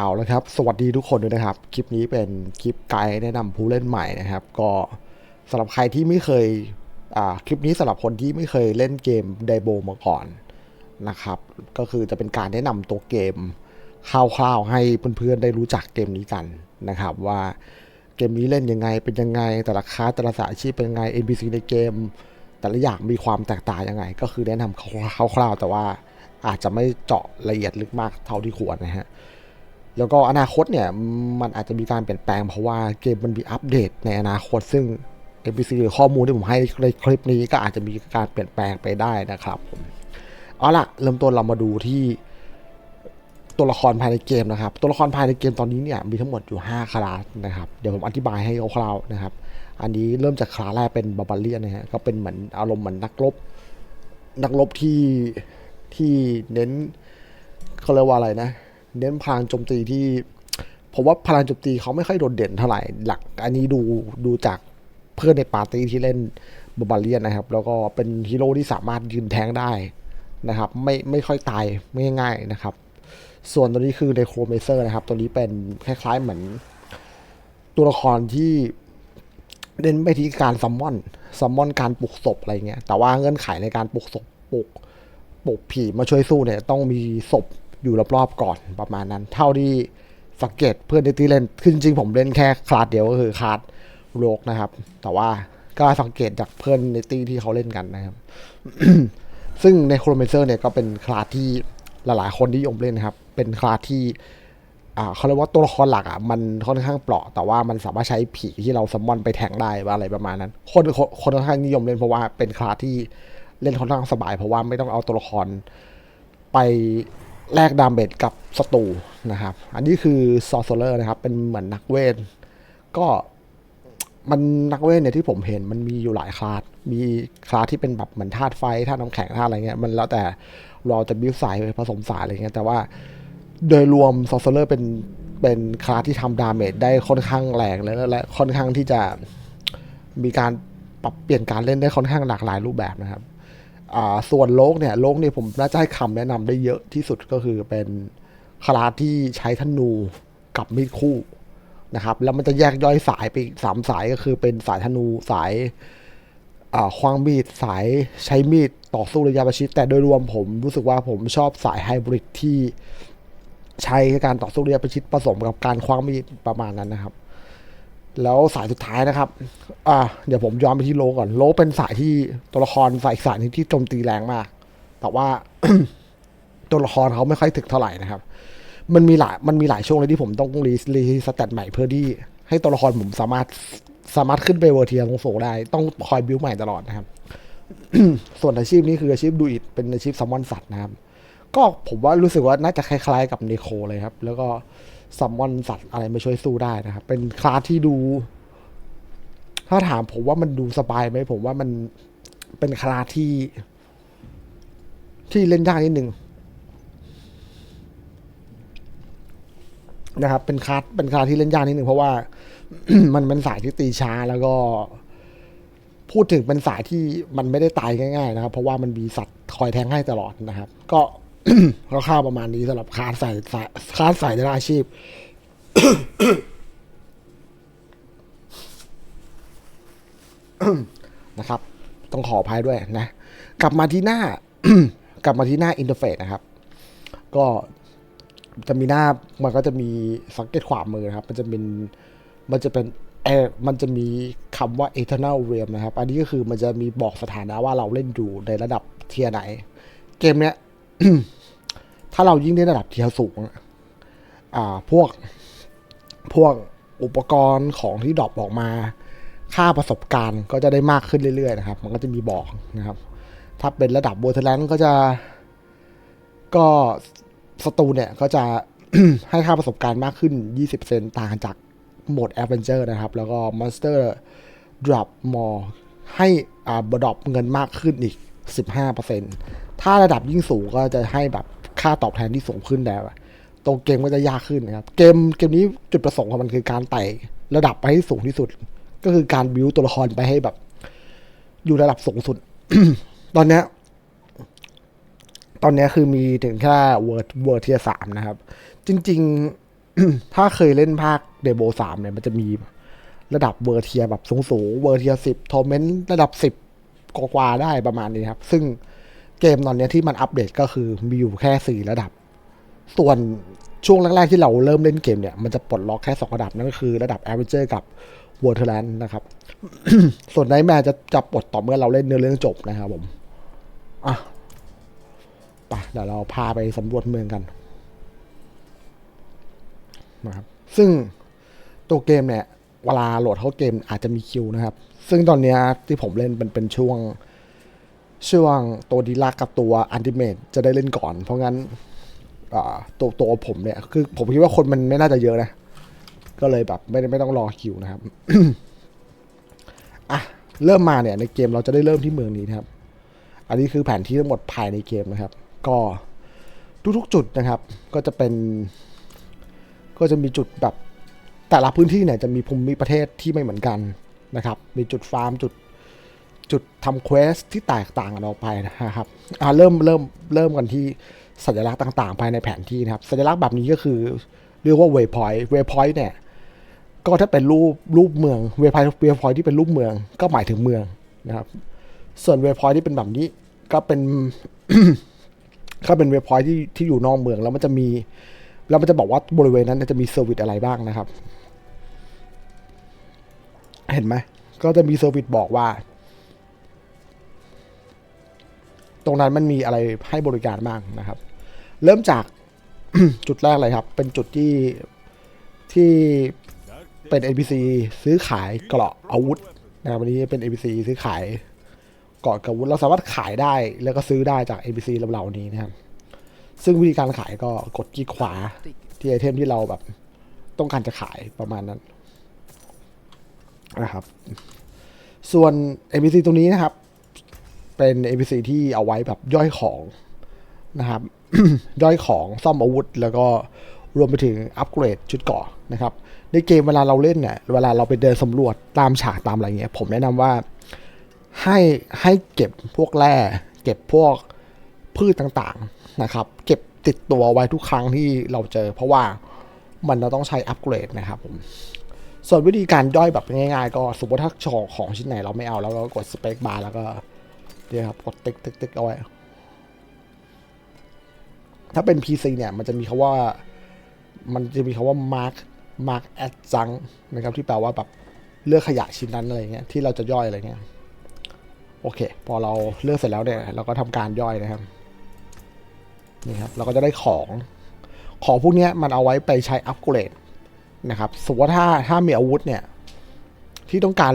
เอาละครับ สวัสดีทุกคนด้วยนะครับ คลิปนี้เป็นคลิปไกด์แนะนำผู้เล่นใหม่นะครับ ก็สำหรับใครที่ไม่เคยคลิปนี้สำหรับคนที่ไม่เคยเล่นเกมไดโบมาก่อนนะครับ ก็คือจะเป็นการแนะนำตัวเกมคร่าวๆให้เพื่อนๆได้รู้จักเกมนี้กันนะครับ ว่าเกมนี้เล่นยังไงเป็นยังไง แต่ละคาสแต่ละสายชีพเป็นยังไง NPC ในเกม แต่ละอย่างมีความแตกต่างยังไง ก็คือแนะนำคร่าวๆแต่ว่าอาจจะไม่เจาะละเอียดลึกมากเท่าที่ควรนะฮะ แล้วก็อนาคตเนี่ย มันอาจจะมีการเปลี่ยนแปลงเพราะว่าเกมมันมีอัปเดตในอนาคตซึ่ง NPC หรือข้อมูลที่ผมให้ในคลิปนี้ก็อาจจะมีการเปลี่ยนแปลงไปได้นะครับผมเอาล่ะเริ่มต้นเรามาดูที่ตัวละครภายในเกมนะครับ ตัวละครภายในเกมตอนนี้เนี่ยมีทั้งหมดอยู่ 5 คลาสนะครับ เดี๋ยวผมอธิบายให้คร่าวๆนะครับ อันนี้เริ่มจากคลาสแรกเป็นบาบาเลียนนะฮะก็เป็นเหมือนอารมณ์เหมือนนักรบ นักรบที่ที่เน้นเขาเรียกว่าอะไรนะ เน้นพลังโจมตีที่ผมว่าพลังโจมตีเขาไม่ค่อยโดดเด่นเท่าไหร่หลัก อันนี้ดูดูจากเพื่อนในปาร์ตี้ที่เล่นบาบาเลียนนะครับ แล้วก็เป็นฮีโร่ที่สามารถยืนแทงได้นะครับ ไม่ไม่ค่อยตายไม่ง่ายๆนะครับ ส่วนตัวนี้คือในโครเมเซอร์นะครับ ตัวนี้เป็นคล้ายๆเหมือนตัวละครที่เน้นไปที่การซัมมอนซัมมอนการปลุกศพอะไรเงี้ยแต่ว่าเงื่อนไขในการปลุกศพปลุกปลุกผีมาช่วยสู้เนี่ยต้องมีศพ อยู่รอบๆก่อนประมาณนั้น เท่าที่สังเกตเพื่อนในที่เล่นคือจริงๆผมเล่นแค่คลาสเดียวก็คือคลาสโรกนะครับ แต่ว่าก็สังเกตจากเพื่อนในตีที่เขาเล่นกันนะครับ ซึ่งในโครเมเซอร์เนี่ยก็เป็นคลาสที่หลายๆคนที่ยมเล่นนะครับ เป็นคลาสที่เขาเรียกว่าตัวละครหลักอะมันค่อนข้างเปราะ แต่ว่ามันสามารถใช้ผีที่เราซัมมอนไปแทงได้ว่าอะไรประมาณนั้นคนคนคนค่อนข้างนิยมเล่นเพราะว่าเป็นคลาสที่เล่นค่อนข้างสบาย เพราะว่าไม่ต้องเอาตัวละครไป แลกดาเมจกับศัตรูนะครับ อันนี้คือซอ r เซอร์นะครับ เป็นเหมือนนักเวท ก็มันนักเวทเนี่ยที่ผมเห็นมันมีอยู่หลายคลาส มีคลาสที่เป็นแบบเหมือนธาตุไฟธาตุน้ำแข็งธาตุอะไรเงี้ย มันแล้วแต่เราจะบิวสายผสมสายอะไรเงี้ย แต่ว่าโดยรวมซอ r เซอร์เป็นเป็นคลาสที่ทำดาเมจได้ค่อนข้างแรงและและค่อนข้างที่จะมีการปรับเปลี่ยนการเล่นได้ค่อนข้างหลากหลายรูปแบบนะครับ ส่วนโลกเนี่ยโลกเนี่ยผมน่าจะให้คำแนะนำได้เยอะที่สุดก็คือเป็นคลาสที่ใช้ธนูกับมีดคู่นะครับ แล้วมันจะแยกย่อยสายไปสามสายก็คือเป็นสายธนูสายควางมีดสายใช้มีดต่อสู้ระยะประชิดแต่โดยรวมผมรู้สึกว่าผมชอบสายไฮบริดที่ใช้การต่อสู้ระยะประชิดผสมกับการคว้างมีดประมาณนั้นนะครับ แล้วสายสุดท้ายนะครับ อ่า เดี๋ยวผมย้อนไปที่โลก่อน โลเป็นสายที่ตัวละครสายสายนึงที่โจมตีแรงมาก แต่ว่าตัวละครเขาไม่ค่อยถึกเท่าไหร่นะครับ มันมีหลาย มันมีหลายช่วงเลยที่ผมต้องรีรีสแตทใหม่เพื่อที่ ให้ตัวละครผมสามารถสามารถขึ้นไปเวอร์เทียงสูงได้ ต้องคอยบิวใหม่ตลอดนะครับ ส่วนอาชีพนี้คืออาชีพดูอิดเป็นอาชีพซัมมอนสัตว์นะครับ ก็ผมว่ารู้สึกว่าน่าจะคล้ายๆ กับเนโคเลยครับ แล้วก็ ซัมมอนสัตว์อะไรมาช่วยสู้ได้นะครับ เป็นคลาสที่ดู ถ้าถามผมว่ามันดูสบายไหมผมว่ามันเป็นคลาสที่ ที่เล่นยากนิดนึงนะครับ เป็นคลาสเป็นคลาสที่เล่นยากนิดนึงเพราะว่า มันเป็นสายที่ตีช้าแล้วก็พูดถึงเป็นสายที่มันไม่ได้ตายง่ายๆนะครับ เพราะว่ามันมีสัตว์คอยแทงให้ตลอดนะครับ ก็ คร่าวประมาณนี้สำหรับคลาสสายสายคลาสสายในอาชีพ นะครับ ต้องขออภัยด้วยนะ กลับมาที่หน้า กลับมาที่หน้าอินเทอร์เฟซนะครับ ก็จะมีหน้ามันก็จะมีสังเกตขวามือนะครับ มันจะเป็นมันจะเป็นเอมันจะมีคำว่า eternal realm นะครับ อันนี้ก็คือมันจะมีบอกสถานะว่าเราเล่นอยู่ในระดับเทียไหน เกมเนี้ย ถ้าเรายิ่งได้ระดับเทียร์สูงอ่า พวกพวกอุปกรณ์ของที่ดรอปออกมา ค่าประสบการณ์ก็จะได้มากขึ้นเรื่อยๆนะครับ มันก็จะมีบอกนะครับ ถ้าเป็นระดับ b o r d e r l a n d ก็จะก็สตูเนี่ยก็จะให้ค่าประสบการณ์มากขึ้น 20เซนต่างจากโหมด Adventure นะครับ แล้วก็ Monster Drop More ให้อ่าดรอปเงินมากขึ้นอีก 15% ถ้าระดับยิ่งสูงก็จะให้แบบค่าตอบแทนที่สูงขึ้นแล้วตัวเกมก็จะยากขึ้นนะครับ เกมเกมนี้จุดประสงค์ของมันคือการไต่ระดับไปให้สูงที่สุด ก็คือการบิวตัวละครไปให้แบบ อยู่ระดับสูงสุด ตอนเนี้ยตอนนี้คือมีถึงแค่เวิร์ดเวิร์ดเทียสามนะครับ จริง ๆ ถ้าเคยเล่นภาคเดโบสามเนี่ย มันจะมีระดับเวอร์เทียแบบสูงๆเวอร์เทียสิบโทเมนต์ระดับสิบกว่าได้ประมาณนี้ครับ ซึ่ง เกมตอนนี้ที่มันอัปเดตก็คือมีอยู่แค่สี่ระดับ ส่วนช่วงแรกๆที่เราเริ่มเล่นเกมเนี่ย มันจะปลดล็อกแค่สองระดับ นั่นก็คือระดับ a v e r a g e กับ w o r d l a n d นะครับ ส่วนไนแมร์จะจะปลดต่อเมื่อเราเล่นเนื้อเรื่องจบนะครับผมอะไปเดี๋ยวเราพาไปสำรวจเมืองกันนะครับซึ่งตัวเกมเนี่ย เวลาโหลดเข้าเกมอาจจะมีคิวนะครับ ซึ่งตอนนี้ที่ผมเล่นเป็นเป็นช่วง ช่วงตัวดีลักกับตัวอันติเมตจะได้เล่นก่อน เพราะงั้นตัวตัวผมเนี่ย คือผมคิดว่าคนมันไม่น่าจะเยอะนะ ก็เลยแบบไม่ไม่ต้องรอคิวนะครับอะเริ่มมาเนี่ยในเกมเราจะได้เริ่มที่เมืองนี้นะครับ อันนี้คือแผนที่ทั้งหมดภายในเกมนะครับ ก็ทุกๆจุดนะครับ ก็จะเป็น ก็จะมีจุดแบบแต่ละพื้นที่เนี่ยจะมีภูมิประเทศที่ไม่เหมือนกันนะครับ มีจุดฟาร์มจุด จุดทำเควสที่แตกต่างกันออกไปนะครับอ่าเริ่มเริ่มเริ่มกันที่สัญลักษณ์ต่างๆ ภายในแผนที่นะครับ สัญลักษณ์แบบนี้ก็คือเรียกว่า waypoint waypoint เนี่ย ก็ถ้าเป็นรูปรูปเมือง waypoint waypoint ที่เป็นรูปเมือง ก็หมายถึงเมืองนะครับ ส่วน waypoint ที่เป็นแบบนี้ก็เป็นก็เป็น waypoint ที่ที่อยู่นอกเมืองแล้วมันจะมีแล้วมันจะบอกว่าบริเวณนั้นจะมีเซอร์วิสอะไรบ้างนะครับ เห็นไหมก็จะมีเซอร์วิสบอกว่า ตรงนั้นมันมีอะไรให้บริการบ้างนะครับ เริ่มจากจุดแรกเลยครับ เป็นจุดที่ที่เป็น NPC ซื้อขายเกราะอาวุธนะครับวันนี้เป็น NPC ซื้อขายเกราะอาวุธเราสามารถขายได้แล้วก็ซื้อได้จาก NPC เหล่านี้นะครับ ซึ่งวิธีการขายก็กดคลิกขวาที่ไอเทมที่เราแบบต้องการจะขายประมาณนั้นนะครับ ส่วน NPC ตรงนี้นะครับ เป็น NPC ที่เอาไว้แบบย่อยของนะครับ ย่อยของซ่อมอาวุธ แล้วก็รวมไปถึงอัปเกรดชุดเกราะนะครับ ในเกมเวลาเราเล่นเนี่ยเวลาเราไปเดินสำรวจตามฉากตามอะไรเงี้ย ผมแนะนำว่าให้ให้เก็บพวกแร่เก็บพวกพืชต่างๆนะครับ เก็บติดตัวไว้ทุกครั้งที่เราเจอ เพราะว่ามันจะต้องใช้อัปเกรดนะครับผมส่วนวิธีการย่อยแบบง่ายๆ ก็สมมติถ้าของของชิ้นไหนเราไม่เอาแล้วเราก็กดสเปคบาร์แล้วก็ เนี่ยครับกดติ๊กติ๊กติ๊กเอาไว้ ถ้าเป็น PC เนี่ย มันจะมีคาว่า มันจะมีคาว่า mark mark at จังนะครับ ที่แปลว่าแบบเลือกขยะชิ้นนั้นอะไรเงี้ยที่เราจะย่อยอะไรเงี้ยโอเค พอเราเลือกเสร็จแล้วเนี่ย เราก็ทำการย่อยนะครับนี่ครับ เราก็จะได้ของ ของพวกเนี้ยมันเอาไว้ไปใช้อัปเกรดนะครับสมมติว่าถ้าถ้ามีอาวุธเนี่ย ที่ต้องการ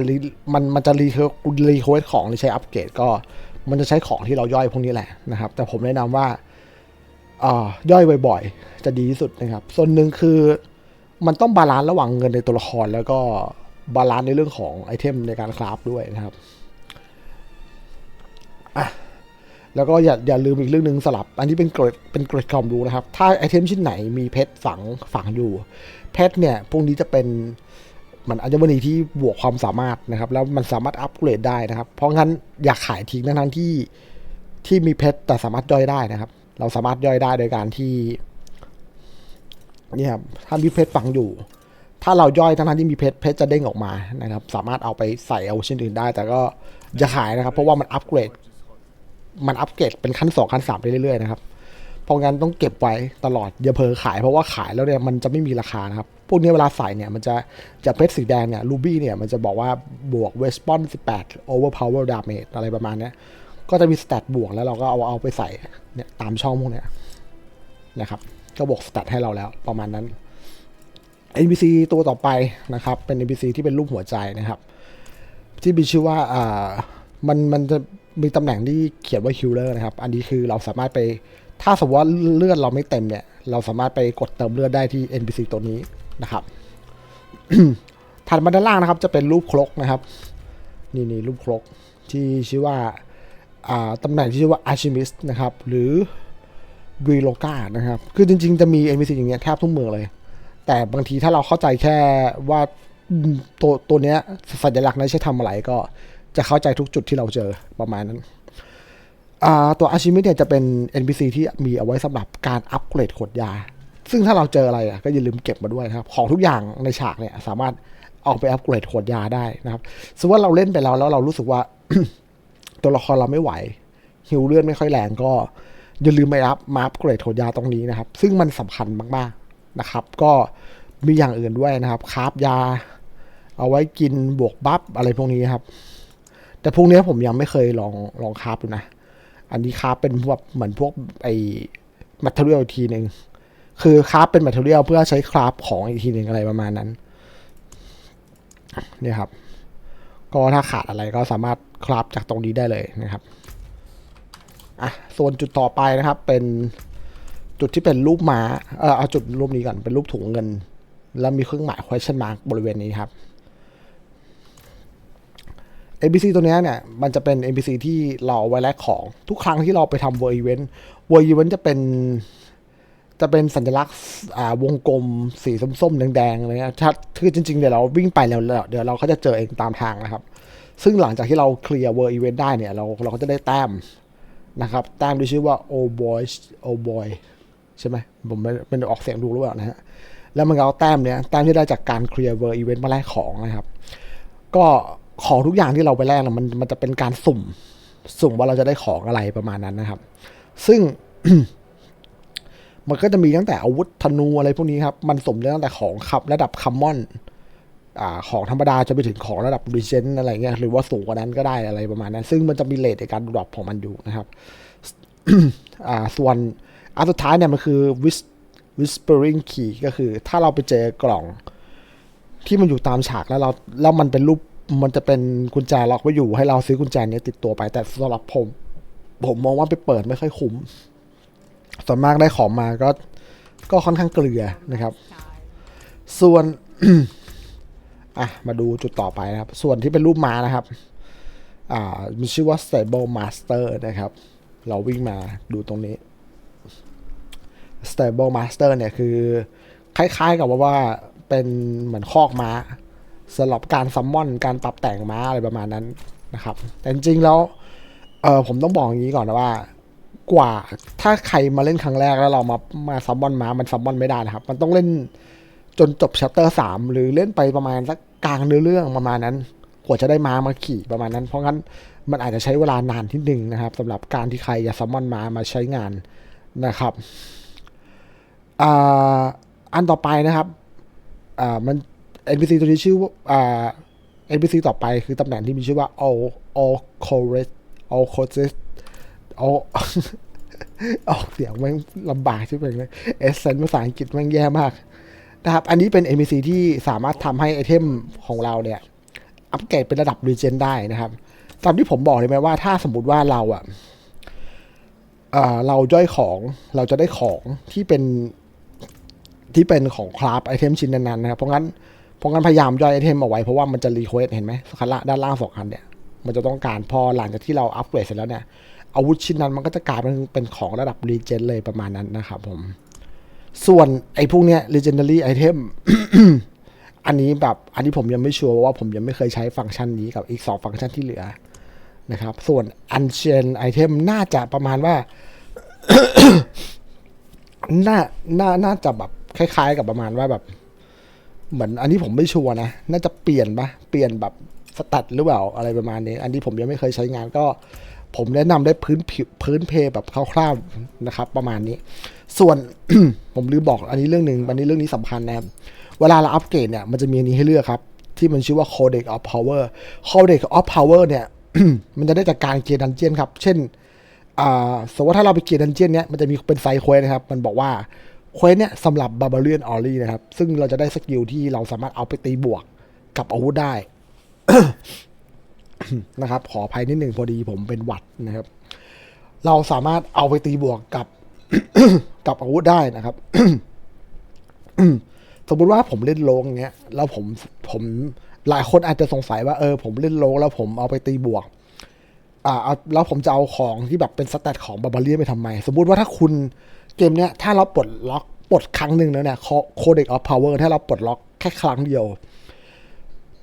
มันมันจะรีเควรีเควสของหรือใช้อัปเกรดก็มันจะใช้ของที่เราย่อยพวกนี้แหละนะครับ แต่ผมแนะนำว่าอ่าย่อยบ่อยๆ จะดีที่สุดนะครับ ส่วนหนึ่งคือมันต้องบาลานซ์ระหว่างเงินในตัวละคร แล้วก็บาลานซ์ในเรื่องของไอเทมในการคราฟด้วยนะครับอะแล้วก็อย่าอย่าลืมอีกเรื่องหนึ่งสลับ อันนี้เป็นเกรดเป็นเกรดความรู้นะครับ ถ้าไอเทมชิ้นไหนมีเพชรฝังฝังอยู่ เพชรเนี่ยพวกนี้จะเป็น มันอัญมณีที่บวกความสามารถนะครับ แล้วมันสามารถอัปเกรดได้นะครับ เพราะงั้นอยากขายทิ้งทั้งที่ที่มีเพชรแต่สามารถย่อยได้นะครับ เราสามารถย่อยได้โดยการที่นี่ครับถ้ามีเพชรฝังอยู่ ถ้าเราย่อยทั้งที่มีเพชรเพชรจะเด้งออกมานะครับ สามารถเอาไปใส่เอาชิ้นอื่นได้ แต่ก็จะขายนะครับ เพราะว่ามันอัปเกรด มันอัปเกรดเป็นขั้นสองขั้นสามไปเรื่อยๆนะครับ เพราะงั้นต้องเก็บไว้ตลอดอย่าเผลอขายเพราะว่าขายแล้วเนี่ยมันจะไม่มีราคานะครับ พวกนี้เวลาใส่เนี่ยมันจะจะเพชรสีแดงเนี่ยรูบี้เนี่ยมันจะบอกว่าบวกเวสปอน18 overpower damage อะไรประมาณนี้ก็จะมีสแตทบวกแล้วเราก็เอาเอาไปใส่เนี่ยตามช่องพวกเนี้ยนะครับก็บวกสแตทให้เราแล้วประมาณนั้น NPC ตัวต่อไปนะครับ เป็น NPC ที่เป็นรูปหัวใจนะครับ ที่มีชื่อว่าอ่ามันมันจะมีตำแหน่งที่เขียนว่าคิลเลอร์นะครับ อันนี้คือเราสามารถไป ถ้าสมมติว่าเลือดเราไม่เต็มเนี่ย เราสามารถไปกดเติมเลือดได้ที่ NPC ตัวนี้นะครับถัดมาด้านล่างนะครับ จะเป็นรูปครกนะครับ นี่นี่รูปครกที่ชื่อว่าาตำแหน่งที่ชื่อว่า Archimist นะครับ หรือ v i l o g a นะครับ คือจริง ๆ จะมี NPC อย่างเงี้ยแทบทุกเมืองเลย แต่บางทีถ้าเราเข้าใจแค่ว่าตัวตัวเนี้ยสัญลักษณ์นั้นใช้ทำอะไรก็จะเข้าใจทุกจุดที่เราเจอประมาณนั้น ตัวอาชิมิเนี่ยจะเป็น NPC ที่มีเอาไว้สำหรับการอัปเกรดขวดยา ซึ่งถ้าเราเจออะไรอะก็อย่าลืมเก็บมาด้วยนะครับ ของทุกอย่างในฉากเนี่ยสามารถเอาไปอัปเกรดขวดยาได้นะครับสมมติว่าเราเล่นไปแล้วแล้วเรารู้สึกว่า ตัวละครเราไม่ไหวฮิวเลือดไม่ค่อยแรงก็อย่าลืมไปอัพมาอัปเกรดขวดยาตรงนี้นะครับ ซึ่งมันสำคัญมากๆนะครับ ก็มีอย่างอื่นด้วยนะครับคราฟยา เอาไว้กินบวกบัฟอะไรพวกนี้ครับ แต่พวกนี้ผมยังไม่เคยลองลองคราฟดูนะ อันนี้คราฟเป็นพวกเหมือนพวกไอ้มัทเรียลทีหนึ่งคือคราฟเป็นมัทเรียลเพื่อใช้คราฟของอีกทีหนึ่งอะไรประมาณนั้นเนี่ยครับ ก็ถ้าขาดอะไรก็สามารถคราฟจากตรงนี้ได้เลยนะครับอะส่วนจุดต่อไปนะครับ เป็นจุดที่เป็นรูปม้าเออเอาจุดรูปนี้ก่อนเป็นรูปถุงเงิน แล้วมีเครื่องหมาย question mark บริเวณนี้ครับ NPC ตัวนี้เนี่ยมันจะเป็น NPC ที่เราไว้แลกของทุกครั้งที่เราไปทำ World Event World Event จะเป็นจะเป็นสัญลักษณ์วงกลมสีส้มๆ แดงๆอะไรเงี้ยถ้าคือจริงๆ เดี๋ยวเราวิ่งไปแล้วเดี๋ยวเราก็จะเจอเองตามทางนะครับ ซึ่งหลังจากที่เราเคลียร์ World Event ได้เนี่ย เราเราก็จะได้แต้มนะครับ แต้มที่ชื่อว่า o Boy o Boy ใช่ไหมผมไม่ไม่ออกเสียงดูหรือเปล่านะฮะ แล้วมันก็เอาแต้มเนี้ยแต้มที่ได้จากการเคลียร์เวอร์อีเวนต์มาแลกของนะครับ ก็ ของทุกอย่างที่เราไปแลกนะมันมันจะเป็นการสุ่ม สุ่มว่าเราจะได้ของอะไรประมาณนั้นนะครับ ซึ่งมันก็จะมีตั้งแต่อาวุธธนูอะไรพวกนี้ครับ มันสุ่มได้ตั้งแต่ของขับระดับคัมมอนอ่าของธรรมดาจะไปถึงของระดับรีเจนอะไรเงี้ยหรือว่าสูงกว่านั้นก็ได้อะไรประมาณนั้น ซึ่งมันจะมีเลทในการดรอปของมันอยู่นะครับอ่าส่วนอันสุดท้ายเนี่ยมันคือ whis- whispering key ก็คือถ้าเราไปเจอกล่องที่มันอยู่ตามฉากแล้วเราแล้วมันเป็นรูป มันจะเป็นกุญแจล็อกไว้อยู่ให้เราซื้อกุญแจนี้ติดตัวไป แต่สำหรับผม ผมมองว่าไปเปิดไม่ค่อยคุ้มส่วนมากได้ของมาก็ก็ค่อนข้างเกลือนะครับ ส่วนอะมาดูจุดต่อไปนะครับ ส่วนที่เป็นรูปม้านะครับ อ่ามีชื่อว่า stable master นะครับ เราวิ่งมาดูตรงนี้ stable master เนี่ยคือ คล้ายๆกับว่าว่าเป็นเหมือนคอกม้า สำหรับการซัมมอนการปรับแต่งม้าอะไรประมาณนั้นนะครับ แต่จริงแล้วเออผมต้องบอกอย่างนี้ก่อนนะว่า กว่าถ้าใครมาเล่นครั้งแรกแล้วเรามามาซัมมอนม้ามันซัมมอนไม่ได้นะครับ มันต้องเล่นจนจบชัปเตอร์สามหรือเล่นไปประมาณสักกลางเนื้อเรื่องประมาณนั้น กว่าจะได้ม้ามาขี่ประมาณนั้น เพราะงั้นมันอาจจะใช้เวลานานที่หนึ่งนะครับสำหรับการที่ใครจะซัมมอนม้ามาใช้งานนะครับอ่าอันต่อไปนะครับอ่ามัน NPC ตัวนี้ชื่อว่าอ่า NPC ต่อไปคือตำแหน่งที่มีชื่อว่า all all c o r e s all c o r e s all ออกเสียงแม่งลำบากใช่ไหมเลยเอเซนภาษาอังกฤษแม่งแย่มากนะครับ อันนี้เป็น NPC ที่สามารถทำให้ไอเทมของเราเนี่ย อัปเกรดเป็นระดับรีเจนได้นะครับตามที่ผมบอกเลยไหมว่าถ้าสมมติว่าเราอะอ่าเราย่อยของเราจะได้ของที่เป็นที่เป็นของคราฟไอเทมชิ้นนั้นๆนะครับ เพราะงั้น เพราะงั้นพยายามย่อยไอเทมเอาไว้เพราะว่ามันจะรีเควสเห็นไหมคันละด้านล่างสองคันเนี่ยมันจะต้องการพอหลังจากที่เราอัปเกรดเสร็จแล้วเนี่ยอาวุธชิ้นนั้นมันก็จะกลายเป็นเป็นของระดับรีเจนเลยประมาณนั้นนะครับผม ส่วนไอ้พวกเนี้ย legendary item อันนี้แบบอันนี้ผมยังไม่ชัวร์เพราะว่าผมยังไม่เคยใช้ฟังก์ชันนี้กับอีกสองฟังก์ชันที่เหลือนะครับ ส่วน ancient item น่าจะประมาณว่าน่าน่าน่าจะแบบคล้าย ๆ กับประมาณว่าแบบ เหมือนอันนี้ผมไม่ชัวร์นะ น่าจะเปลี่ยนปะเปลี่ยนแบบสตัดหรือเปล่าอะไรประมาณนี้ อันนี้ผมยังไม่เคยใช้งานก็ ผมแนะนำได้พื้นผิวพื้นเพแบบคร่าวๆนะครับ ประมาณนี้ ส่วนผมลืมบอกอันนี้เรื่องหนึ่งอันนี้เรื่องนี้สำคัญนะครับเวลาเราอัปเกรดเนี่ยมันจะมีอันนี้ให้เลือกครับ ที่มันชื่อว่า Codex of Power Codex of Power เนี่ยมันจะได้จากการเกียร์ดันเจียนครับ เช่นอ่าสมมติว่าถ้าเราไปเกียร์ดันเจียนเนี้ยมันจะมีเป็นไซเควสนะครับ มันบอกว่า เควสเนี้ยสำหรับบาบาเรียนออรี่นะครับ ซึ่งเราจะได้สกิลที่เราสามารถเอาไปตีบวกกับอาวุธได้นะครับ ขออภัยนิดหนึ่งพอดีผมเป็นหวัดนะครับ เราสามารถเอาไปตีบวกกับกับอาวุธได้นะครับสมมุติว่าผมเล่นโลงเงี้ย แล้วผมผมหลายคนอาจจะสงสัยว่าเออ ผมเล่นโลงแล้วผมเอาไปตีบวก อ่าแล้วผมจะเอาของที่แบบเป็นสแตทของบาบาเลียไปทำไม สมมุติว่าถ้าคุณ เกมเนี้ยถ้าเราปลดล็อกปลดครั้งหนึ่งแล้วเนี่ยโคเด็กออฟพาวเวอร์ถ้าเราปลดล็อกแค่ครั้งเดียว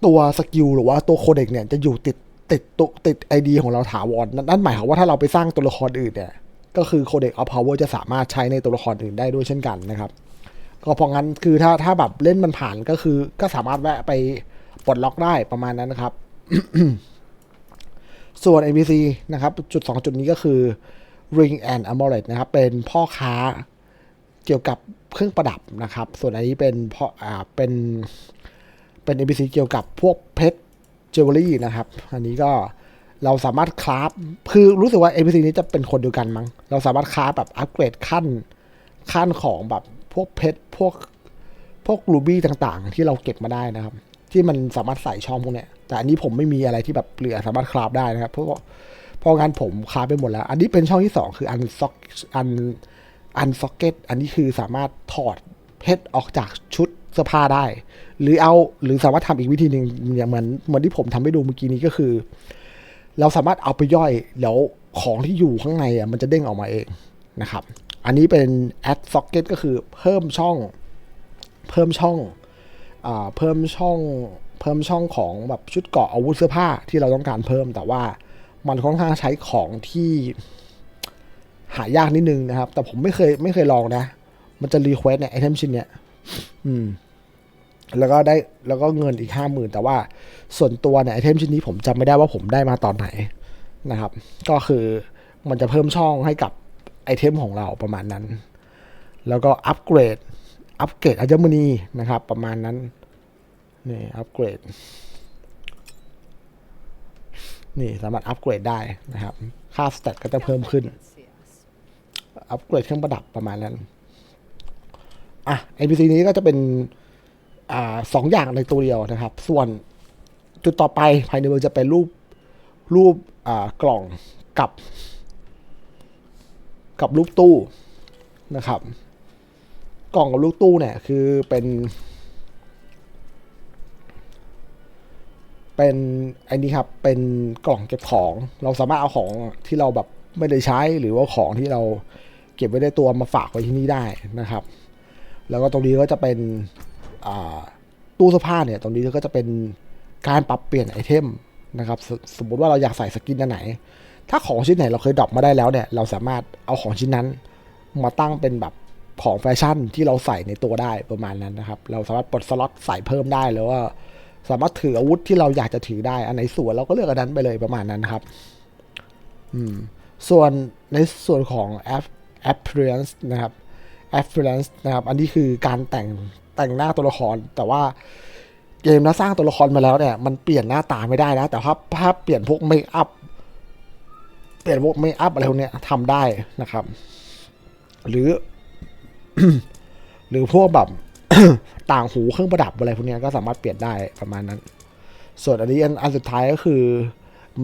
ตัวสกิลหรือว่าตัวโคเด็กเนี่ยจะอยู่ติดติดตุติดไอดีของเราถาวรนั่นนั่นหมายความว่าถ้าเราไปสร้างตัวละครอื่นเนี่ย ก็คือโคเด็กออฟพาวเวอร์จะสามารถใช้ในตัวละครอื่นได้ด้วยเช่นกันนะครับ ก็เพราะงั้นคือถ้าถ้าแบบเล่นมันผ่านก็คือ ก็สามารถแวะไปปลดล็อกได้ประมาณนั้นนะครับ ส่วน NPC นะครับ จุด 2 จุดนี้ก็คือ Ring and Amulet นะครับ เป็นพ่อค้าเกี่ยวกับเครื่องประดับนะครับ ส่วนอันนี้เป็นพ่ออ่าเป็นเป็น NPC เกี่ยวกับพวกเพชรเจวเวลรี่นะครับ อันนี้ก็เราสามารถคราฟคือรู้สึกว่า NPC นี้จะเป็นคนเดียวกันมั้ง เราสามารถคราฟแบบอัปเกรดขั้นขั้นของแบบพวกเพชรพวกพวกรูบี้ต่างๆ ที่เราเก็บมาได้นะครับ ที่มันสามารถใส่ช่องพวกเนี้ยแต่อันนี้ผมไม่มีอะไรที่แบบเหลือสามารถคราฟได้นะครับ เพราะ ว่าเพราะงั้นผมคราไปหมดแล้ว อันนี้เป็นช่องที่สองคืออันซ็อกอันอันซ็อกเก็ตอันนี้คือสามารถถอดเพชรออกจากชุดเสื้อผ้าได้ หรือเอาหรือสามารถทำอีกวิธีหนึ่งอย่างเหมือนเหมือนที่ผมทำให้ดูเมื่อกี้นี้ก็คือ เราสามารถเอาไปย่อยแล้วของที่อยู่ข้างในอะมันจะเด้งออกมาเองนะครับ อันนี้เป็น add socket ก็คือเพิ่มช่อง เพิ่มช่องอ่าเพิ่มช่อง เพิ่มช่องของแบบชุดเกราะอาวุธเสื้อผ้าที่เราต้องการเพิ่มแต่ว่า มันค่อนข้างใช้ของที่หายากนิดนึงนะครับ แต่ผมไม่เคยไม่เคยลองนะ มันจะรีเควสเนี่ยไอเทมชิ้นเนี้ยอืม แล้วก็ได้แล้วก็เงินอีกห้าหมื่นแต่ว่าส่วนตัวเนี่ยไอเทมชิ้นนี้ผมจำไม่ได้ว่าผมได้มาตอนไหนนะครับ ก็คือมันจะเพิ่มช่องให้กับไอเทมของเราประมาณนั้น แล้วก็อัปเกรด อัปเกรดอัญมณีนะครับ ประมาณนั้นนี่อัปเกรด นี่สามารถอัปเกรดได้นะครับ ค่าสเตตก็จะเพิ่มขึ้น อัปเกรดเครื่องประดับประมาณนั้น อะ NPC นี้ก็จะเป็นอ่าสองอย่างในตัวเดียวนะครับ ส่วนจุดต่อไปภายในเมืองจะเป็นรูปรูปอ่ากล่องกับ กับลูกตู้นะครับ กล่องกับลูกตู้เนี่ยคือเป็น เป็นไอ้นี้ครับเป็นกล่องเก็บของ เราสามารถเอาของที่เราแบบไม่ได้ใช้หรือว่าของที่เราเก็บไว้ในตัวมาฝากไว้ที่นี่ได้นะครับ แล้วก็ตรงนี้ก็จะเป็นตู้เสื้อผ้าเนี่ย ตรงนี้ก็จะเป็นการปรับเปลี่ยนไอเทมนะครับสสมมติว่าเราอยากใส่สกินอันไหน ถ้าของชิ้นไหนเราเคยดรอปมาได้แล้วเนี่ย เราสามารถเอาของชิ้นนั้น มาตั้งเป็นแบบของแฟชั่นที่เราใส่ในตัวได้ประมาณนั้นนะครับ เราสามารถปลดสล็อตใส่เพิ่มได้หรือว่า สามารถถืออาวุธที่เราอยากจะถือได้ อันไหนสวยเราก็เลือกอันนั้นไปเลยประมาณนั้นครับ อืม ส่วนในส่วนของ appearance นะครับ appearance นะครับ อันนี้คือการแต่งแต่งหน้าตัวละคร แต่ว่าเกมนะสร้างตัวละครมาแล้วเนี่ย มันเปลี่ยนหน้าตาไม่ได้นะ แต่ถ้าถ้าเปลี่ยนพวกเมคอัพ เปลี่ยนพวกเมคอัพอะไรพวกเนี้ยทำได้นะครับ หรือ หรือพวกแบบ ต่างหูเครื่องประดับอะไรพวกนี้ก็สามารถเปลี่ยนได้ประมาณนั้น ส่วนอันนี้อันสุดท้ายก็คือ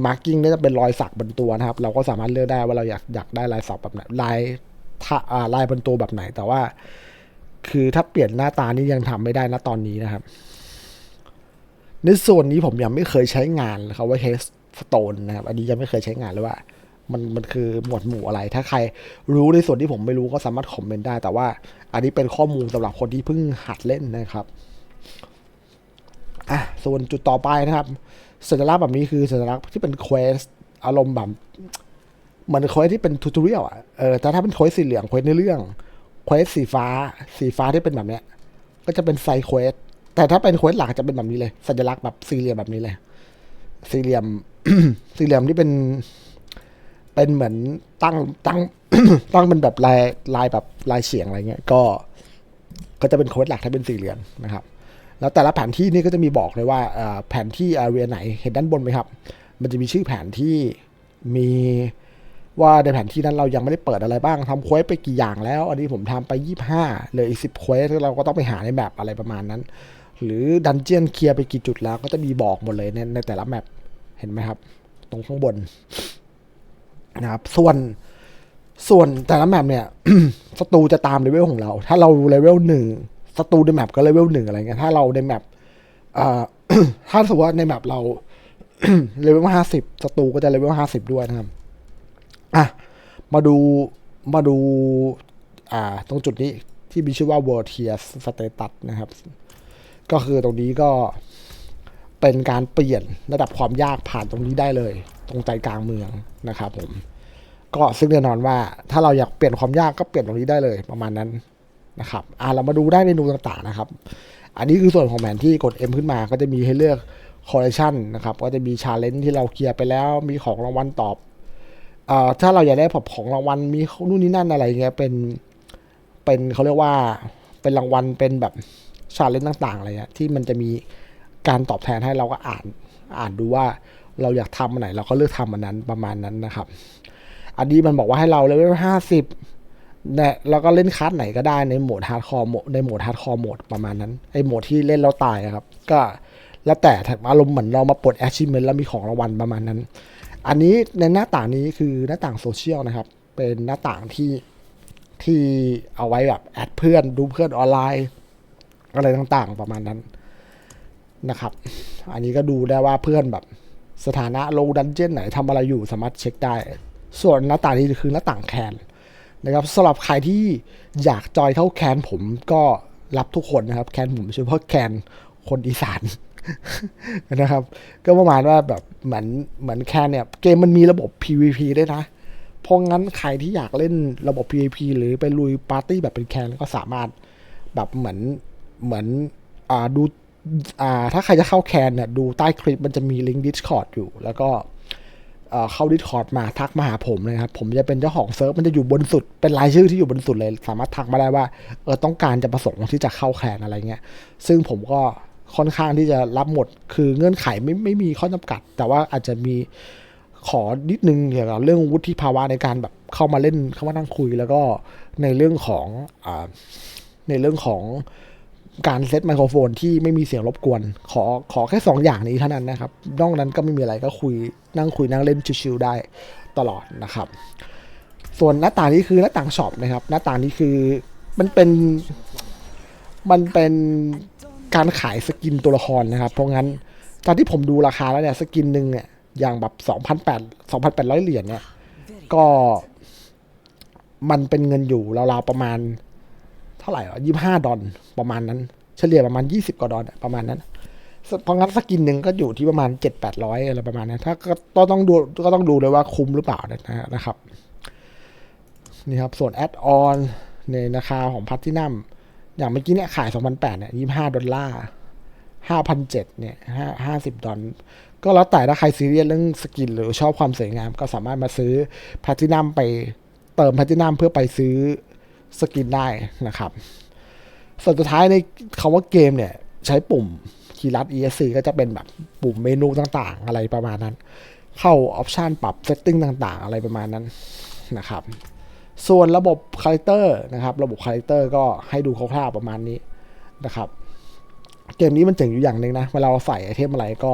marking นี่จะเป็นรอยสักบนตัวนะครับ เราก็สามารถเลือกได้ว่าเราอยากอยากได้ลายสักแบบไหนลายถ้าอ่าลายบนตัวแบบไหน แต่ว่า คือถ้าเปลี่ยนหน้าตานี่ยังทำไม่ได้นะตอนนี้นะครับ ในส่วนนี้ผมยังไม่เคยใช้งานเขาว่า Hex Stone นะครับ อันนี้ยังไม่เคยใช้งานเลยว่า มันมันคือหมวดหมู่อะไร ถ้าใครรู้ในส่วนที่ผมไม่รู้ก็สามารถคอมเมนต์ได้ แต่ว่าอันนี้เป็นข้อมูลสำหรับคนที่เพิ่งหัดเล่นนะครับอะส่วนจุดต่อไปนะครับ สัญลักษณ์แบบนี้คือสัญลักษณ์ที่เป็นเควสอารมณ์แบบเหมือนเควสที่เป็นทูตเรียลอะเออแต่ถ้าเป็นเควสสีเหลืองเควสในเรื่องเควสสีฟ้า สีฟ้าที่เป็นแบบเนี้ย ก็จะเป็นไซเควสแต่ถ้าเป็นเควสหลักจะเป็นแบบนี้เลย สัญลักษณ์แบบสี่เหลี่ยมแบบนี้เลย สี่เหลี่ยม สี่เหลี่ยมที่เป็น เป็นเหมือนตั้งตั้งตั้งเป็นแบบลายลายแบบลายเฉียงอะไรเงี้ย ก็ก็จะเป็นเควสหลักถ้าเป็นสี่เหลี่ยมนะครับ แล้วแต่ละแผนที่นี่ก็จะมีบอกเลยว่าแผนที่อาเรียไหนเห็นด้านบนไหมครับ มันจะมีชื่อแผนที่มีว่าในแผนที่นั้นเรายังไม่ได้เปิดอะไรบ้างทำเควสไปกี่อย่างแล้ว อันนี้ผมทำไปยี่ห้าเหลืออีกสิบเควสเราก็ต้องไปหาในแมปอะไรประมาณนั้น หรือดันเจียนเคลียร์ไปกี่จุดแล้วก็จะมีบอกหมดเลยในในแต่ละแมปเห็นไหมครับ ตรงข้างบน นะครับ ส่วนส่วนแต่ละแมปเนี่ยศัตรูจะตามเลเวลของเรา ถ้าเราเลเวลหนึ่งศัตรูในแมปก็เลเวลหนึ่งอะไรเงี้ยถ้าเราในแมปถ้าสมมติว่าในแมปเราเลเวลห้าสิบศัตรูก็จะเลเวลห้าสิบด้วยนะครับอะมาดูมาดู อ่า ตรงจุดนี้ที่มีชื่อว่า World Tier Status นะครับ ก็คือตรงนี้ก็ เป็นการเปลี่ยนระดับความยากผ่านตรงนี้ได้เลย ตรงใจกลางเมืองนะครับผมก็ซึ่งแน่นอนว่าถ้าเราอยากเปลี่ยนความยากก็เปลี่ยนตรงนี้ได้เลยประมาณนั้นนะครับอ่าเรามาดูได้เมนูต่างๆนะครับ อันนี้คือส่วนของแผนที่กด M ขึ้นมาก็จะมีให้เลือกคอลเลคชันนะครับก็จะมีชาเลนจ์ที่เราเคลียร์ไปแล้วมีของรางวัลตอบเอ่อถ้าเราอยากได้แบบของรางวัลมีนู่นนี่นั่นอะไรเงี้ยเป็นเป็นเขาเรียกว่าเป็นรางวัลเป็นแบบชาเลนจ์ต่างๆอะไรเงี้ยที่มันจะมี การตอบแทนให้เราก็อ่านอ่านดูว่าเราอยากทำอันไหน เราก็เลือกทำอันนั้นประมาณนั้นนะครับ อันนี้มันบอกว่าให้เราเลเวลห้าสิบเนี่ยแล้วก็เล่นคัสไหนก็ได้ในโหมดฮาร์ดคอร์โหมดในโหมดฮาร์ดคอร์โหมดประมาณนั้นไอโหมดที่เล่นแล้วตายอะครับ ก็แล้วแต่อารมณ์เหมือนเรามาปลดแอชชิเมนแล้วมีของรางวัลประมาณนั้น อันนี้ในหน้าต่างนี้คือหน้าต่างโซเชียลนะครับ เป็นหน้าต่างที่ที่เอาไว้แบบแอดเพื่อนดูเพื่อนออนไลน์ อะไรต่างๆประมาณนั้น นะครับ อันนี้ก็ดูได้ว่าเพื่อนแบบสถานะโลดันเจียนไหนทำอะไรอยู่สามารถเช็คได้ ส่วนหน้าต่างนี้คือหน้าต่างแคนนะครับสำหรับใครที่อยากจอยเท่าแคนผมก็รับทุกคนนะครับ แคนผมเฉพาะแคนคนอีสานนะครับ ก็ประมาณว่าแบบเหมือนเหมือนแคนเนี่ย เกมมันมีระบบ PVP ด้วยนะ เพราะงั้นใครที่อยากเล่นระบบ PVP หรือไปลุยปาร์ตี้แบบเป็นแคนก็สามารถแบบเหมือนเหมือนอ่าดู ถ้าใครจะเข้าแคนเนี่ยดูใต้คลิปมันจะมีลิงก์ Discord อยู่ แล้วก็เข้า Discord มาทักมาหาผมเลยครับ ผมจะเป็นเจ้าของเซิร์ฟมันจะอยู่บนสุดเป็นรายชื่อที่อยู่บนสุดเลย สามารถทักมาได้ว่าเออต้องการจะประสงค์ที่จะเข้าแคนอะไรเงี้ย ซึ่งผมก็ค่อนข้างที่จะรับหมด คือเงื่อนไขไม่ไม่มีข้อจำกัด แต่ว่าอาจจะมีขอนิดนึงเกี่ยวกับเรื่องวุฒิภาวะในการแบบเข้ามาเล่นเข้ามานั่งคุย แล้วก็ในเรื่องของอในเรื่องของ การเซตไมโครโฟนที่ไม่มีเสียงรบกวน ขอขอแค่สองอย่างนี้เท่านั้นนะครับ นอกนั้นก็ไม่มีอะไรก็คุยนั่งคุยนั่งเล่นชิวๆได้ตลอดนะครับ ส่วนหน้าต่างนี้คือหน้าต่างช็อปนะครับ หน้าต่างนี้คือมันเป็นมันเป็นการขายสกินตัวละครนะครับ เพราะงั้นตอนที่ผมดูราคาแล้วเนี่ยสกินหนึ่งเนี่ยอย่างแบบ2,800 2,800 เหรียญเนี่ยก็มันเป็นเงินอยู่ราวๆประมาณ ท่าไหร่วะยี่ห้าดอลประมาณนั้น เฉลี่ยประมาณยี่สิบกว่าดอลประมาณนั้นเพราะงั้นสกินหนึ่งก็อยู่ที่ประมาณเจ็ดแปดร้อยอะไรประมาณนั้นถ้าก็ต้องดูก็ต้องดูเลยว่าคุ้มหรือเปล่านะนะครับนี่ครับ ส่วนแอดออนในราคาของพัทตินัมอย่างเมื่อกี้เนี่ยขายสองพันแปดเนี่ยยี่ห้าดอลลาร์ห้าพันเจ็ดเนี่ยห้าห้าสิบดอลก็แล้วแต่ถ้าใครซีเรียสเรื่องสกินหรือชอบความสวยงาม ก็สามารถมาซื้อแพลตินัมไปเติมแพลตินัมเพื่อไปซื้อ สกินได้นะครับ ส่วนสุดท้ายในคำว่าเกมเนี่ย ใช้ปุ่มคีย์ลัด ESC ก็จะเป็นแบบปุ่มเมนูต่างๆ อะไรประมาณนั้น เข้าออปชันปรับเซตติ้งต่างๆ อะไรประมาณนั้นนะครับ ส่วนระบบคาแรคเตอร์นะครับ ระบบคาแรคเตอร์ก็ให้ดูคร่าวๆประมาณนี้นะครับเกมนี้มันเจ๋งอยู่อย่างหนึ่งนะเวลาเราใส่ไอเทมอะไรก็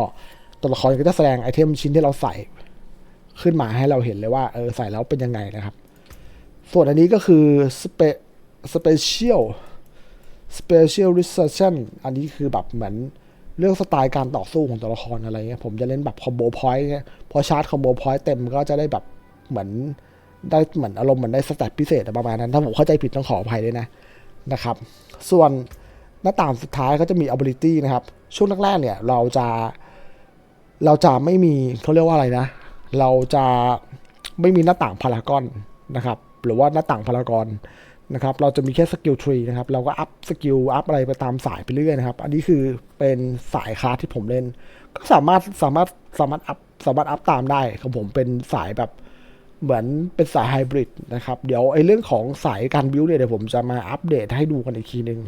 ตัวละครก็จะแสดงไอเทมชิ้นที่เราใส่ขึ้นมาให้เราเห็นเลยว่าเออใส่แล้วเป็นยังไงนะครับ ส่วนอันนี้ก็คือสเปสเปเชียล special reception อันนี้คือแบบเหมือนเรื่องสไตล์การต่อสู้ของตัวละครอะไรเงี้ยผมจะเล่นแบบคอมโบพอยต์เงี้ยพอชาร์จคอมโบพอยต์เต็มก็จะได้แบบเหมือนได้เหมือนอารมณ์เหมือนได้สแตทพิเศษประมาณนั้น ถ้าผมเข้าใจผิดต้องขออภัยด้วยนะนะครับ ส่วนหน้าต่างสุดท้ายก็จะมี ability นะครับ ช่วงแรกๆเนี่ยเราจะเราจะไม่มีเขาเรียกว่าอะไรนะ เราจะไม่มีหน้าต่างพารากอนนะครับ หรือว่าหน้าต่างพารากอนนะครับเราจะมีแค่สกิลทรีนะครับเราก็อัพสกิลอัพอะไรไปตามสายไปเรื่อยนะครับ อันนี้คือเป็นสายคลาสที่ผมเล่น ก็สามารถสามารถสามารถอัพสามารถอัพตามได้ของผมเป็นสายแบบเหมือนเป็นสายไฮบริดนะครับ เดี๋ยวไอ้เรื่องของสายการบิวเนี่ยเดี๋ยวผมจะมาอัปเดตให้ดูกันอีกทีนึง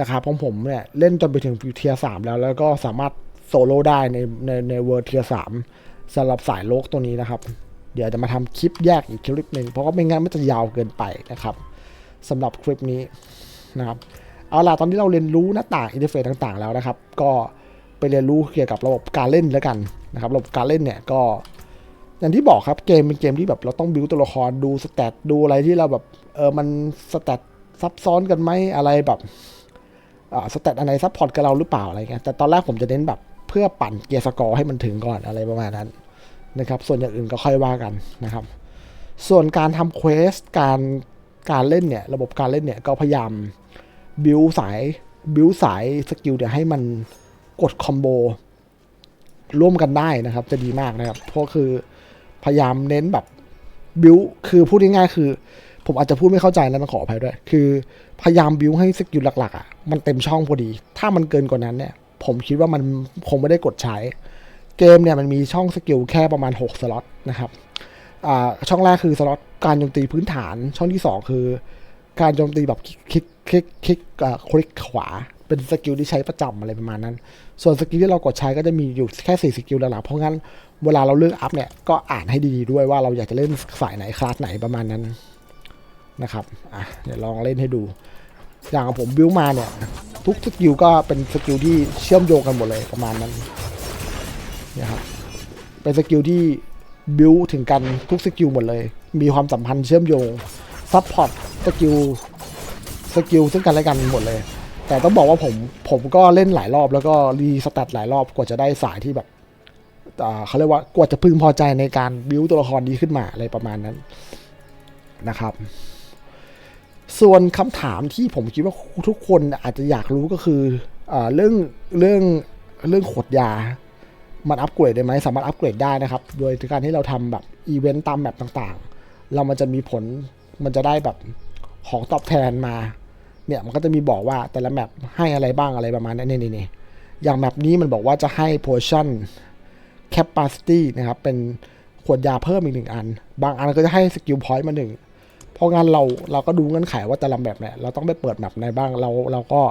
นะครับของผมเนี่ยเล่นจนไปถึงเทียสามแล้ว แล้วก็สามารถโซโล่ได้ในในในเวอร์เทียสามสำหรับสายโลกตัวนี้นะครับ เดี๋ยวจะมาทำคลิปแยกอีกคลิปหนึ่งเพราะว่าไม่งั้นมันจะยาวเกินไปนะครับสำหรับคลิปนี้นะครับเอาล่ะตอนนี้เราเรียนรู้หน้าต่างอินเทอร์เฟซต่างๆแล้วนะครับ ก็ไปเรียนรู้เกี่ยวกับระบบการเล่นแล้วกันนะครับระบบการเล่นเนี่ยก็อย่างที่บอกครับเกมเป็นเกมที่แบบเราต้องบิวตัวละครดูสแตทดูอะไรที่เราแบบเออมันสแตทซับซ้อนกันไหมอะไรแบบอ่าสแตทอะไรซับพอร์ตกับเราหรือเปล่าอะไรเงี้ยแต่ตอนแรกผมจะเน้นแบบเพื่อปั่นเกียร์สกอร์ให้มันถึงก่อนอะไรประมาณนั้น นะครับ ส่วนอย่างอื่นก็ค่อยว่ากันนะครับ ส่วนการทำเควสการการเล่นเนี่ย ระบบการเล่นเนี่ย ก็พยายามบิวสายบิวสายสกิลเนี่ยให้มันกดคอมโบร่วมกันได้นะครับ จะดีมากนะครับ เพราะคือพยายามเน้นแบบบิวคือพูดง่ายๆคือ ผมอาจจะพูดไม่เข้าใจนะต้องขออภัยด้วย คือพยายามบิวให้สกิลหลักๆอะมันเต็มช่องพอดี ถ้ามันเกินกว่านั้นเนี่ย ผมคิดว่ามันคงไม่ได้กดใช้ เกมเนี่ยมันมีช่องสกิลแค่ประมาณ 6 สล็อตนะครับอ่าช่องแรกคือสล็อตการโจมตีพื้นฐาน ช่องที่ 2 คือ การโจมตีแบบคลิกคลิกคลิกคลิกอ่าคลิกขวา เป็นสกิลที่ใช้ประจำอะไรประมาณนั้น ส่วนสกิลที่เรากดใช้ก็จะมีอยู่แค่ 4 สกิลหลักๆเพราะงั้นเวลาเราเลือกอัพเนี่ยก็อ่านให้ดีๆด้วยว่าเราอยากจะเล่นสายไหนคลาสไหนประมาณนั้นนะครับอะเดี๋ยวลองเล่นให้ดู อย่างของผมบิวมาเนี่ย ทุกสกิลก็เป็นสกิลที่เชื่อมโยงกันหมดเลยประมาณนั้น นี่ยครับเป็นสกิลที่บิวถึงกันทุกสกิลหมดเลย มีความสัมพันธ์เชื่อมโยงซัพพอร์ตสกิลสกิลซึ่งกันและกันหมดเลย แต่ต้องบอกว่าผมผมก็เล่นหลายรอบแล้วก็รีสแตทหลายรอบกว่าจะได้สายที่แบบเขาเรียกว่ากว่าจะพึงพอใจในการบิวตัวละครนี้ขึ้นมาอะไรประมาณนั้นนะครับ ส่วนคำถามที่ผมคิดว่าทุกคนอาจจะอยากรู้ก็คืออเรื่องเรื่องเรื่องขวดยา มันอัปเกรดได้ไหมสามารถอัปเกรดได้นะครับ โดยการที่เราทำแบบอีเวนต์ตามแบบต่างๆ เรามันจะมีผลมันจะได้แบบของตอบแทนมา เนี่ยมันก็จะมีบอกว่าแต่ละแมปให้อะไรบ้างอะไรประมาณนั้นนี่นี่อย่างแมปนี้มันบอกว่าจะให้ potion capacity นะครับเป็นขวดยาเพิ่มอีกหนึ่งอัน บางอันก็จะให้สกิลพอยต์มาหนึ่งเพราะงั้นเราเราก็ดูเงื่อนไขว่าแต่ละแบบเนี่ยเราต้องไปเปิดแมปไหนบ้างเราเราก็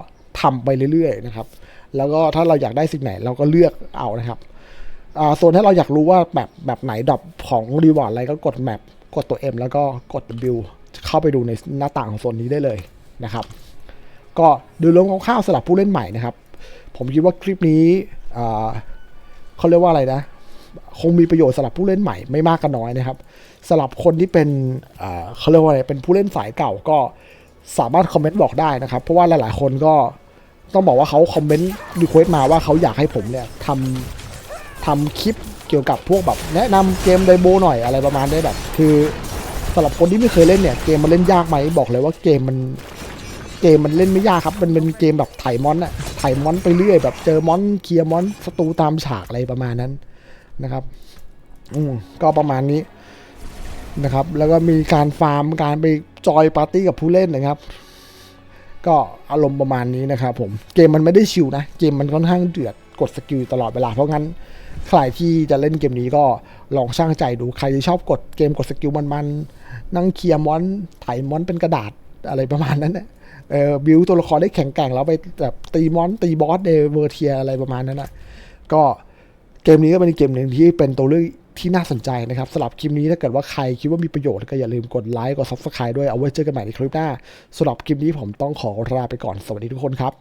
ทำไปเรื่อยๆนะครับ แล้วก็ถ้าเราอยากได้สิ่งไหนเราก็เลือกเอานะครับ อ่าส่วนถ้าเราอยากรู้ว่าแบบแบบไหนดรอปของรีวอร์ดอะไรก็กดแมปกดตัว M แล้วก็กด W เข้าไปดูในหน้าต่างของโซนนี้ได้เลยนะครับ ก็ดูรวมคร่าวๆสำหรับผู้เล่นใหม่นะครับ ผมคิดว่าคลิปนี้เขาเรียกว่าอะไรนะ คงมีประโยชน์สำหรับผู้เล่นใหม่ไม่มากก็น้อยนะครับสำหรับคนที่เป็นเขาเรียกว่าอะไรเป็นผู้เล่นสายเก่าก็สามารถคอมเมนต์บอกได้นะครับ เพราะว่าหลายๆ คนก็ต้องบอกว่าเขาคอมเมนต์รีเควสมาว่าเขาอยากให้ผมเนี่ยทำ ทำคลิปเกี่ยวกับพวกแบบแนะนำเกมไดโบหน่อยอะไรประมาณนี้แบบ คือสำหรับคนที่ไม่เคยเล่นเนี่ยเกมมันเล่นยากไหมบอกเลยว่าเกมมันเกมมันเล่นไม่ยากครับ มันเป็นเกมแบบไถ่มอนอะไถ่มอนไปเรื่อย แบบเจอมอนเคลียร์มอนศัตรูตามฉากอะไรประมาณนั้นนะครับ อืมก็ประมาณนี้นะครับ แล้วก็มีการฟาร์มการไปจอยปาร์ตี้กับผู้เล่นนะครับ ก็อารมณ์ประมาณนี้นะครับผมเกมมันไม่ได้ชิวนะ เกมมันค่อนข้างเดือดกดสกิลตลอดเวลาเพราะงั้น ใครที่จะเล่นเกมนี้ก็ลองช่างใจดูใครที่ชอบกดเกมกดสกิลมันๆนั่งเคลียร์มอนไถ่มอนเป็นกระดาษอะไรประมาณนั้นนะเออบิวตัวละครได้แข็งแกร่งแล้วไปแบบตีมอนตีบอสเดเวอร์เทียอะไรประมาณนั้นนะก็เกมนี้ก็เป็นเกมหนึ่งที่เป็นตัวเลือกที่น่าสนใจนะครับสำหรับคลิปนี้ถ้าเกิดว่าใครคิดว่ามีประโยชน์ก็อย่าลืมกดไลค์กด Subscribe ด้วยเอาไว้เจอกันใหม่ในคลิปหน้าสำหรับคลิปนี้ผมต้องขอลาไปก่อนสวัสดีทุกคนครับ